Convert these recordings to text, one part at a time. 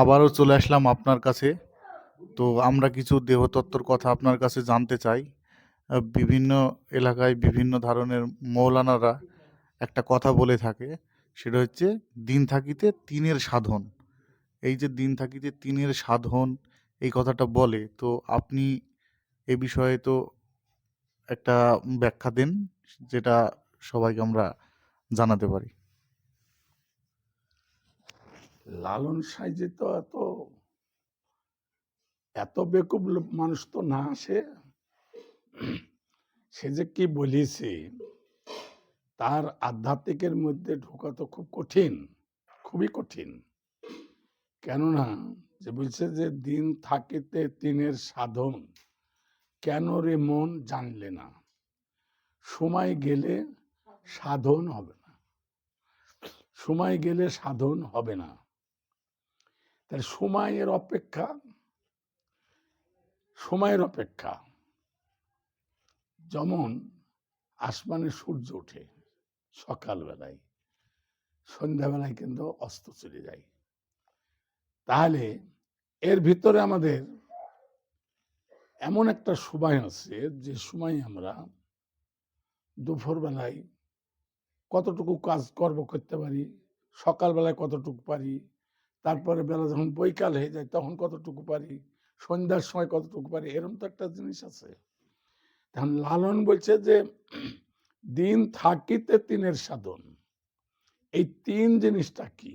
আবারও চলে আসলাম আপনার কাছে। তো আমরা কিছু দেহতত্ত্বর কথা আপনার কাছে জানতে চাই। বিভিন্ন এলাকায় বিভিন্ন ধরনের মৌলানারা একটা কথা বলে থাকে, সেটা হচ্ছে দিন থাকিতে তিনের সাধন। এই যে দিন থাকিতে তিনের সাধন এই কথাটা বলে, তো আপনি এ বিষয়ে তো একটা ব্যাখ্যা দেন, যেটা সবাইকে আমরা জানাতে পারি। লালন সাইজে তো এত এত বেকুব মানুষ তো না আসে। সে যে কি বলিছে, তার আধ্যাত্মিকের মধ্যে ঢোকা তো খুব কঠিন, খুবই কঠিন। কেননা, যে বলছে যে দিন থাকিতে তিনের সাধন, কেন রে মন জানলে না? সময় গেলে সাধন হবে না। সময় গেলে সাধন হবে না। তাহলে সময়ের অপেক্ষা সময়ের অপেক্ষা। যেমন আসমানে সূর্য ওঠে সকালবেলায়, সন্ধ্যাবেলায় কিন্তু অস্ত চলে যায়। তাহলে এর ভিতরে আমাদের এমন একটা সময় আছে যে সময় আমরা দুপুরবেলায় কতটুকু কাজ কর্ম করতে পারি, সকালবেলায় কতটুকু পারি তারপরে বেলা যখন বৈকাল হয়ে যায়, তখন কতটুকু পারি? সন্ধ্যার সময় কতটুকু পারি? এরকম তো একটা জিনিস আছে। তখন লালন বলছে যে, দিন থাকিতে তিনের সাধন। এই তিন জিনিসটা কি?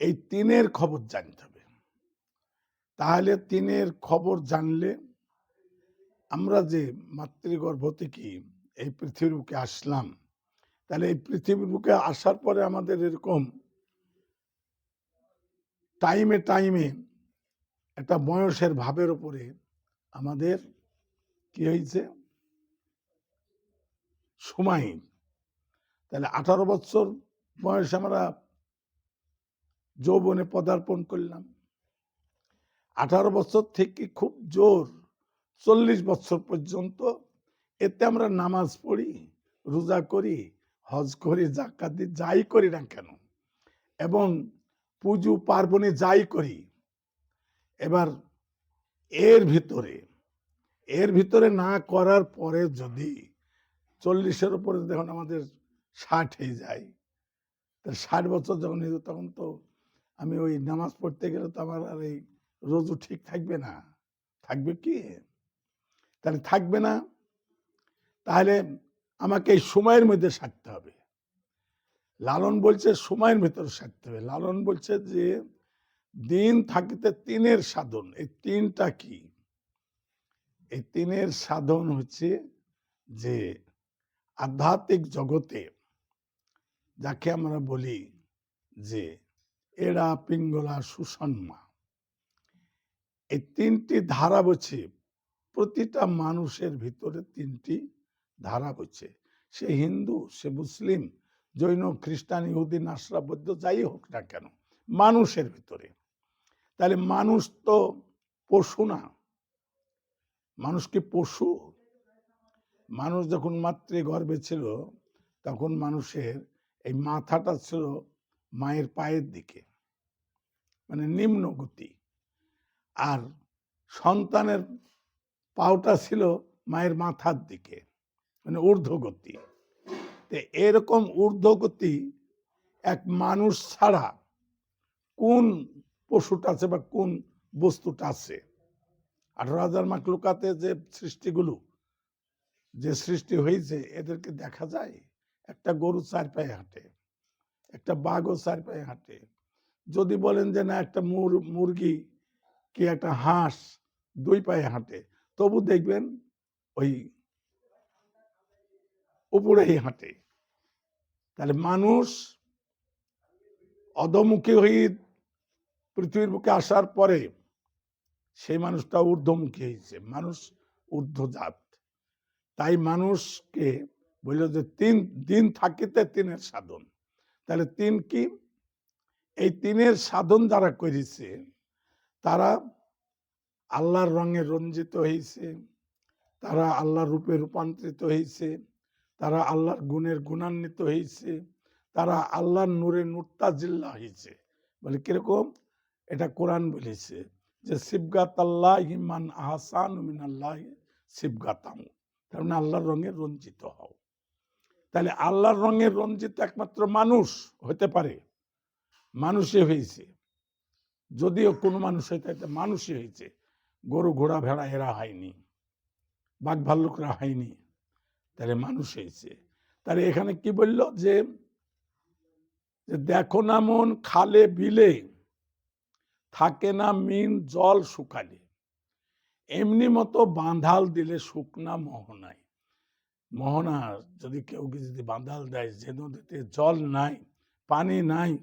এই তিনের খবর জানতে হবে। তাহলে তিনের খবর জানলে আমরা যে মাতৃগর্ভ থেকে এই পৃথিবীর বুকে আসলাম, তাহলে এই পৃথিবীর বুকে আসার পরে আমাদের এরকম টাইমে টাইমে একটা বয়সের ভাবের উপরে আমাদের কি হয়েছে? সময়। তাহলে আঠারো বছর বয়সে আমরা যৌবনে পদার্পণ করলাম। আঠারো বছর থেকে খুব জোর চল্লিশ বছর পর্যন্ত এতে আমরা নামাজ পড়ি, রোজা করি, হজ করি জাকাত যাই করি না কেন। এবং পুজো পার্বণে যাই করি, এবার এর ভিতরে এর ভিতরে না করার পরে যদি চল্লিশের উপরে যখন আমাদের ষাট হয়ে যায় তা ষাট বছর যখন হয়ে তখন তো আমি ওই নামাজ পড়তে গেলে তো আমার আর এই রোজু ঠিক থাকবে না। থাকবে কি? তাহলে থাকবে না। তাহলে আমাকে এই সময়ের মধ্যে সারতে হবে। লালন বলছে সময়ের ভিতরে সারতে হবে। লালন বলছে যে, দিন থাকিতে তিনের সাধন। এই তিনটা কি? এই তিনের সাধন হচ্ছে যে, আধ্যাত্মিক জগতে যাকে আমরা বলি যে এরা পিঙ্গলা সুষন্মা এই তিনটি ধারা বলছে, প্রতিটা মানুষের ভিতরে তিনটি ধারা বলছে। সে হিন্দু, সে মুসলিম জৈন, খ্রিস্টান, ইহুদি, নাসরা, বৌদ্ধ, যাই হোক না কেন, মানুষের ভিতরে। তাহলে মানুষ তো পশু না। মানুষ কি পশু? মানুষ যখন মাতৃ গর্ভে ছিল, তখন মানুষের এই মাথাটা ছিল মায়ের পায়ের দিকে মানে নিম্ন গতি। আর সন্তানের পাওটা ছিল মায়ের মাথার দিকে মানে ঊর্ধ্বগতি। তো এরকম ঊর্ধ্বগতি এক মানুষ ছাড়া কোন পশুটা আছে বা কোন বস্তুটা আছে? আঠারো হাজার মাকলুকাতে যে সৃষ্টিগুলো, যে সৃষ্টি হয়েছে, এদেরকে দেখা যায়? একটা গরু চার পায়ে হাঁটে, একটা বাঘও চার পায়ে হাঁটে। যদি বলেন যে না, একটা মুর, মুরগি কি একটা হাঁস দুই পায়ে হাঁটে, তবু দেখবেন ওই উপরেই হাঁটে। তাহলে মানুষ অধমুখী হয়ে পৃথিবীর বুকে আসার পরে সেই মানুষটা ঊর্ধ্বমুখী হয়েছে। মানুষ ঊর্ধ্বজাত। তাই মানুষকে বলল যে তিন দিন থাকিতে তিনের সাধন। তাহলে তিন কি? এই তিনের সাধন যারা করেছে, তারা আল্লাহর রঙে রঞ্জিত হয়েছে, তারা আল্লাহর রূপে রূপান্তরিত হয়েছে তারা আল্লাহর গুণের গুণান্বিত হয়েছে তারা আল্লাহর নূরে নুরতাজিল্লা হয়েছে বলে কীরকম? এটা কোরআন বলেছে যে শিবগাত আল্লাহ হিমান আহসান মিন আল্লাহ শিবগাতাম তার মানে আল্লাহর রঙে রঞ্জিত হও। তাহলে আল্লাহর রঙে রঞ্জিত একমাত্র মানুষ হতে পারে মানুষে হয়েছে যদিও কোনো মানুষ হইতে হইতে মানুষই হয়েছে গরু ঘোড়া ভেড়া এরা হয়নি বাঘ ভাল্লুকরা হয়নি। তাহলে মানুষ হয়েছে। তাহলে এখানে কি বলল যে দেখো না মন খালে বিলে, থাকে না মিন জল শুকালে। এমনি মতো বাঁধাল দিলে শুকনা মোহনায়। মোহনার যদি কেউ যদি বাঁধাল দেয়, যে নদীতে জল নাই, পানি নাই,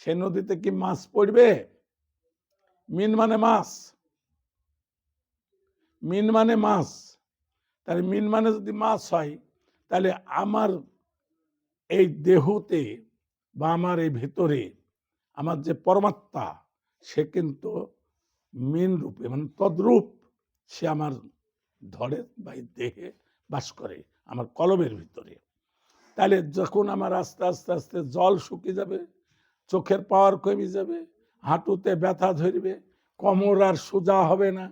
সে নদীতে কি মাছ পড়বে? মিন মানে মাছ? মিন মানে মাছ। তাহলে মিন মানে যদি মাছ হয়, তাহলে আমার এই দেহতে বা আমার এই ভিতরে আমার যে পরমাত্মা, সে কিন্তু মিন রূপে মানে তদ্রূপ সে আমার ধরে বা দেহে বাস করে, আমার কলমের ভিতরে। তাহলে যখন আমার আস্তে আস্তে আস্তে জল শুকিয়ে যাবে, চোখের পাওয়ার কমে যাবে, হাঁটুতে ব্যথা ধরবে, কোমর আর সোজা হবে না,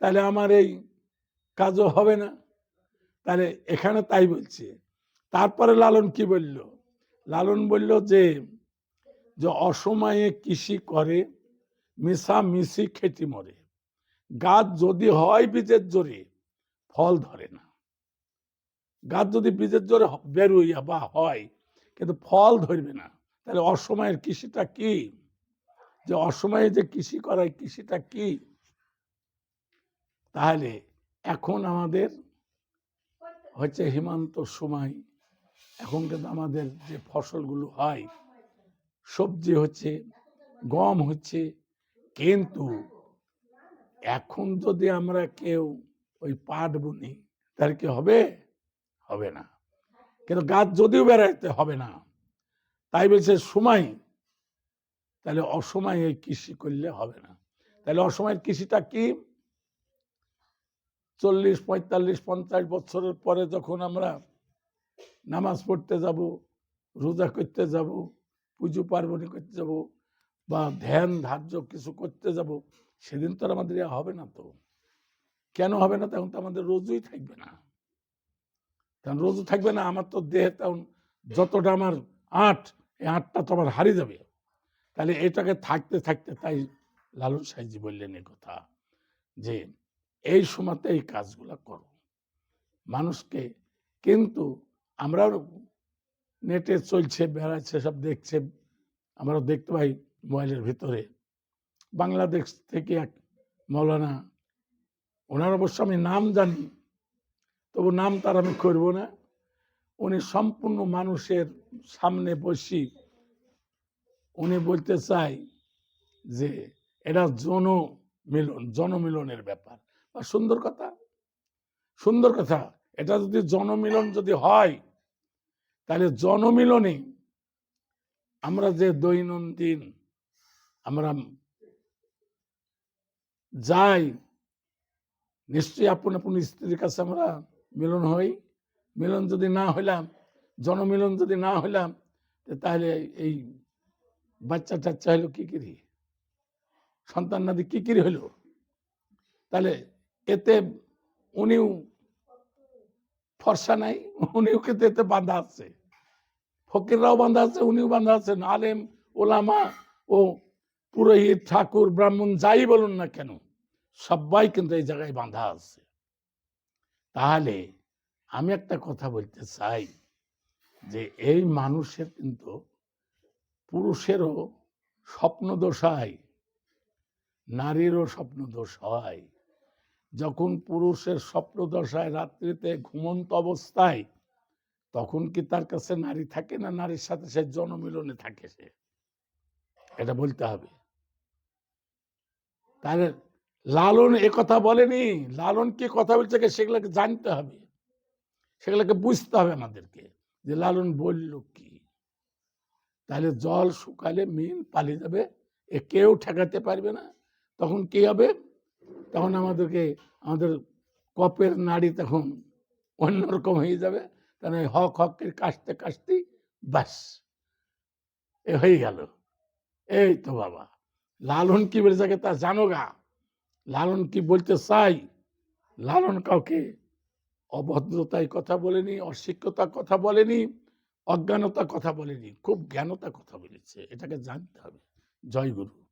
তাহলে আমার এই কাজও হবে না। তাহলে এখানে তাই বলছে। তারপরে লালন কি বলল? লালন বলল যে যে অসময়ে কৃষি করে মিশা মিশি খেটি মরে। গাছ যদি হয় বীজের জোরে, ফল ধরে না। গাছ যদি বীজের জোরে বেরোইয়া বা হয়, কিন্তু ফল ধরবে না। তাহলে অসময়ের কৃষিটা কি? যে অসময়ে যে কৃষি করায় কৃষিটা কি? তাহলে এখন আমাদের হচ্ছে হিমান্ত সময় এখন কিন্তু আমাদের যে ফসলগুলো হয়, সবজি হচ্ছে, গম হচ্ছে, কিন্তু এখন যদি আমরা কেউ ওই পাট বুনি, তাহলে কি হবে? হবে না। কিন্তু গাছ যদিও বেড়াইতে হবে না, তাই বলছে সময় তাহলে অসময়ে কৃষি করলে হবে না। তাহলে অসময়ের কৃষিটা কি? চল্লিশ, পঁয়তাল্লিশ, পঞ্চাশ বছরের পরে যখন আমরা নামাজ পড়তে যাব, রোজা করতে যাব, পুজো পার্বণী করতে যাব বা ধ্যান, ধার্য কিছু করতে যাব, সেদিন তো আর আমাদের হবে না তো। কেন হবে না? তখন তো আমাদের রোজই থাকবে না। তখন রোজও থাকবে না, আমার তো দেহে তখন যতটা আমার আট, এই আটটা তো আমার হারিয়ে যাবে। তাহলে এটাকে থাকতে থাকতে তাই লালন সাইজি বললেন এ কথা যে এই সময়তে এই কাজগুলো করো। মানুষকে কিন্তু আমরাও নেটে চলছে, বেড়াচ্ছে, সব দেখছে। আমরাও দেখতে পাই মোবাইলের ভিতরে। বাংলাদেশ থেকে এক মৌলানা, ওনার অবশ্য আমি নাম জানি, তবু নাম তার আমি করব না। উনি সম্পূর্ণ মানুষের সামনে বসি উনি বলতে চাই যে, এটা জন মিলন জনমিলনের ব্যাপার। সুন্দর কথা। সুন্দর কথা। এটা যদি জনমিলন যদি হয়, তাহলে জনমিলনে আমরা যে দৈনন্দিন আমরা যাই, নিশ্চয়ই আপন আপন স্ত্রীর কাছে আমরা মিলন হই। মিলন যদি না হইলাম, জনমিলন যদি না হইলাম তাহলে এই বাচ্চা টাচ্চা হইল কি কিরি? সন্তান নাদি কি কিরি হইল? তাহলে এতে উনিও ফর্সা নাই, উনিও কিন্তু এতে বাঁধা আছে। ফকিররাও বাঁধা আছে, উনিও বাঁধা আছেন আলেম, ওলামা ও পুরোহিত, ঠাকুর, ব্রাহ্মণ, যাই বলুন না কেন, সবাই কিন্তু এই জায়গায় বাঁধা আছে। তাহলে আমি একটা কথা বলতে চাই যে এই মানুষের কিন্তু পুরুষেরও স্বপ্ন দোষ হয়, নারীরও স্বপ্ন দোষ হয়। যখন পুরুষের স্বপ্ন দশায় রাত্রিতে ঘুমন্ত অবস্থায়, তখন কি তার কাছে নারী থাকে না নারীর সাথে সে জনমিলনে থাকে সে? এটা বলতে হবে। তাহলে লালন এ কথা বলেনি, লালন কি কথা বলছে সেগুলোকে জানতে হবে। সেগুলোকে বুঝতে হবে আমাদেরকে যে লালন বলল কি। তাহলে জল শুকালে মিন পালিয়ে যাবে, এ কেউ ঠেকাতে পারবে না। তখন কি হবে? তখন আমাদেরকে, আমাদের কপের নাড়ি তখন অন্যরকম হয়ে যাবে। তাহলে হক হকের কাশতে কাশতেই ব্যাস, এ হয়ে গেল। এই তো বাবা, লালন কি বলেছে তা জানো গা? লালন কি বলতে চাই? লালন কাউকে অভদ্রতায় কথা বলেনি অশিক্ষতার কথা বলেনি অজ্ঞানতা কথা বলেনি, খুব জ্ঞানতা কথা বলেছে। এটাকে জানতে হবে। জয় গুরু।